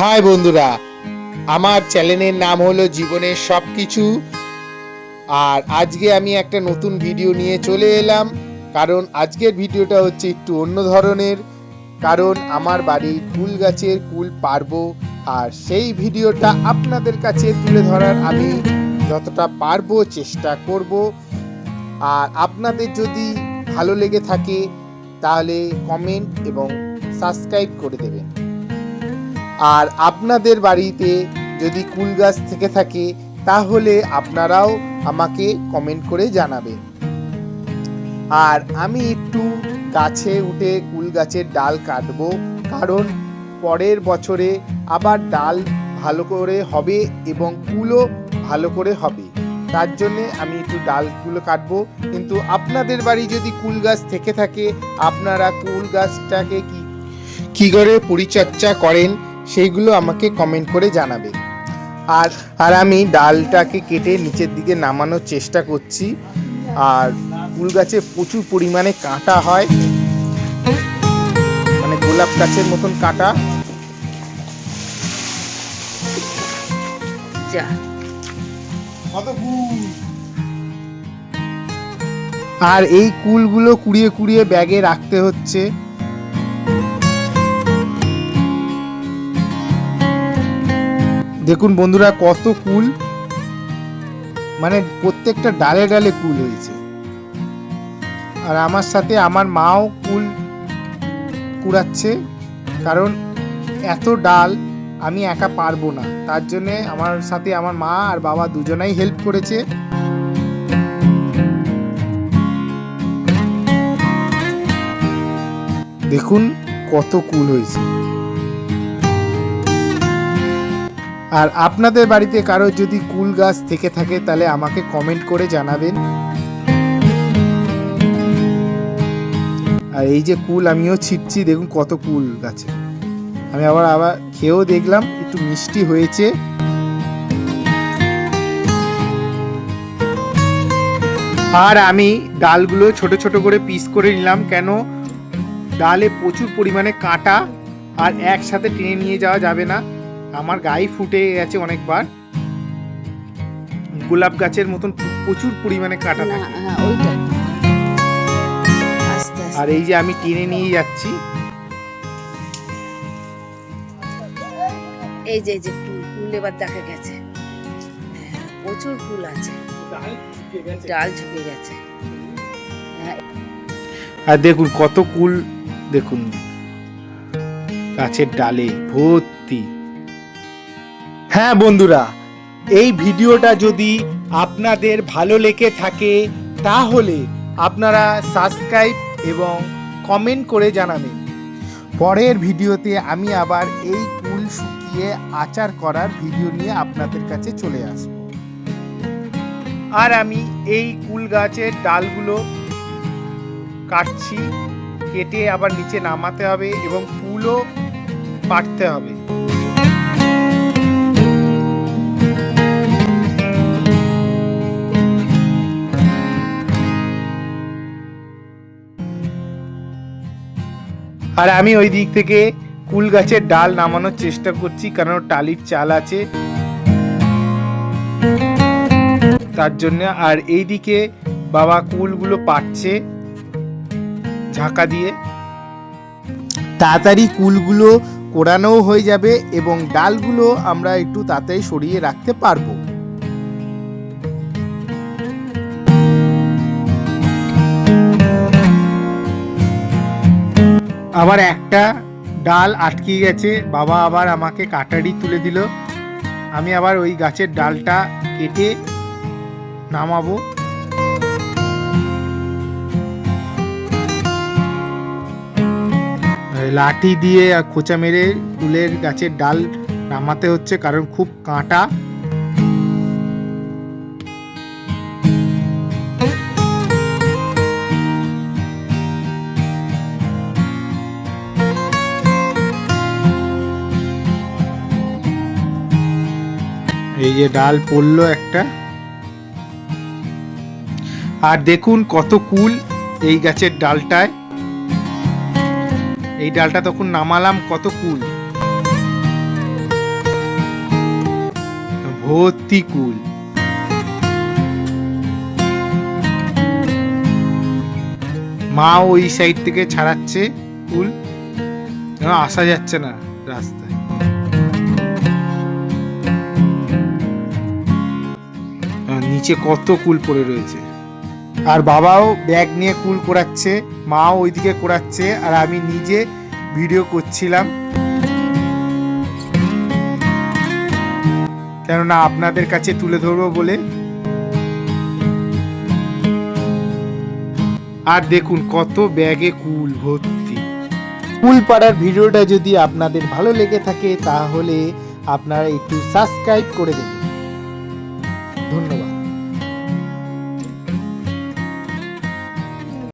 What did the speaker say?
High বন্ধুরা, আমার চ্যানেলের নাম হলো জীবনের সব কিছু আর আজকে আমি একটা নতুন ভিডিও নিয়ে চলে এলাম, কারণ আজকের ভিডিওটা হচ্ছে একটু অন্য ধরনের, কারণ আমার বাড়ির কুল গাছের কুল পারব, আর সেই ভিডিওটা আপনাদের কাছে তুলে ধরার আমি যতটা পারব চেষ্টা করব। আর আপনাদের যদি ভালো লেগে থাকে, তাহলে কমেন্ট এবং সাবস্ক্রাইব করে দেবেন। আর আপনাদের বাড়িতে যদি কুল গাছ থেকে থাকে, তাহলে আপনারাও আমাকে কমেন্ট করে জানাবেন। আর আমি একটু গাছে উঠে কুল গাছের ডাল কাটবো, কারণ পরের বছরে আবার ডাল ভালো করে হবে এবং কুলও ভালো করে হবে। তার জন্যে আমি একটু ডালগুলো কাটবো। কিন্তু আপনাদের বাড়ি যদি কুল গাছ থেকে থাকে, আপনারা কুল গাছটাকে কি কি করে পরিচর্যা করেন? সেইগুলো আমাকে কমেন্ট করে জানাবে। আর আর আমি ডালটাকে কেটে নিচের দিকে নামানোর চেষ্টা করছি। আর ফুল গাছে প্রচুর পরিমাণে কাঁটা হয়। মানে গোলাপ গাছের মতন কাঁটা। আর এই কুলগুলো কুড়িয়ে কুড়িয়ে ব্যাগে রাখতে হচ্ছে। দেখুন বন্ধুরা, কত কুল। মানে প্রত্যেকটা ডালে ডালে কুল হয়েছে। আর আমার সাথে আমার মাও কুল কুড়াচ্ছে, কারণ এত ডাল আমি একা পারব না। তার জন্যে আমার সাথে আমার মা আর বাবা দুজনাই হেল্প করেছে। দেখুন কত কুল হয়েছে। আর আপনাদের বাড়িতে কারও যদি কুল গাছ থেকে থাকে, তাহলে আমাকে কমেন্ট করে জানাবেন। আর এই যে কুল, আমিও ছিটছি, দেখুন কত কুল গাছে। আমি আবার আবার খেয়েও দেখলাম, একটু মিষ্টি হয়েছে। আর আমি ডালগুলো ছোট ছোট করে পিস করে নিলাম, কেন? ডালে প্রচুর পরিমাণে কাঁটা, আর একসাথে টেনে নিয়ে যাওয়া যাবে না। আমার গায়ে ফুটে গেছে অনেকবার। গোলাপ গাছের মতন প্রচুর পরিমাণে কাটা থাকে। হ্যাঁ ওইটা। আস্তে আস্তে। আর এই যে আমি টেনে নিয়ে যাচ্ছি। এই যে এই যে ফুল ফুল এবার দেখা গেছে। হ্যাঁ, প্রচুর ফুল আছে। ডাল ঝুঁকে গেছে। হ্যাঁ আর দেখুন কত কুল দেখুন। গাছের ডালে ভর্তি হ্যাঁ বন্ধুরা, এই ভিডিওটা যদি আপনাদের ভালো লেগে থাকে, তাহলে আপনারা সাবস্ক্রাইব এবং কমেন্ট করে জানাবেন। পরের ভিডিওতে আমি আবার এই কুল শুকিয়ে আচার করার ভিডিও নিয়ে আপনাদের কাছে চলে আসব। আর আমি এই কুল গাছের ডালগুলো কাটছি, কেটে আবার নিচে নামাতে হবে এবং ফুলও পাটতে হবে। আর আমি ওই দিক থেকে কুল গাছের ডাল নামানোর চেষ্টা করছি, কারণ টালির চাল আছে। তার জন্য আর এই দিকে বাবা কুলগুলো পাচ্ছে ঝাঁকা দিয়ে। তাড়াতাড়ি কুলগুলো কোরানোও হয়ে যাবে এবং ডালগুলো আমরা একটু তাড়াতাড়ি সরিয়ে রাখতে পারব। আবার একটা ডাল আটকে গেছে। বাবা আবার আমাকে কাটারি তুলে দিল। আমি আবার ওই গাছের ডালটা কেটে নামাবো। লাঠি দিয়ে খোঁচা মেরে কুলের গাছের ডাল নামাতে হচ্ছে, কারণ খুব কাঁটা। এই যে ডাল পড়ল একটা। আর দেখুন কত কুল এই গাছের ডালটায়। এই ডালটা তখন নামালাম কত কুল? ভর্তি কুল। মা ওই সাইড থেকে ছাড়াচ্ছে কুল। আসা যাচ্ছে না রাস্তায়। নিচে কত কুল পড়ে রয়েছে। আর বাবাও ব্যাগ নিয়ে কুল কোরাচ্ছে, মাও ওইদিকে কোরাচ্ছে, আর আমি নিজে ভিডিও করছিলাম। কেননা আপনাদের কাছে তুলে ধরবো বলে। আর দেখুন কত ব্যাগে কুল ভর্তি। কুল পাড়ার ভিডিওটা যদি আপনাদের ভালো লেগে থাকে, তাহলে আপনারা একটু সাবস্ক্রাইব করে দেবেন। ধন্যবাদ।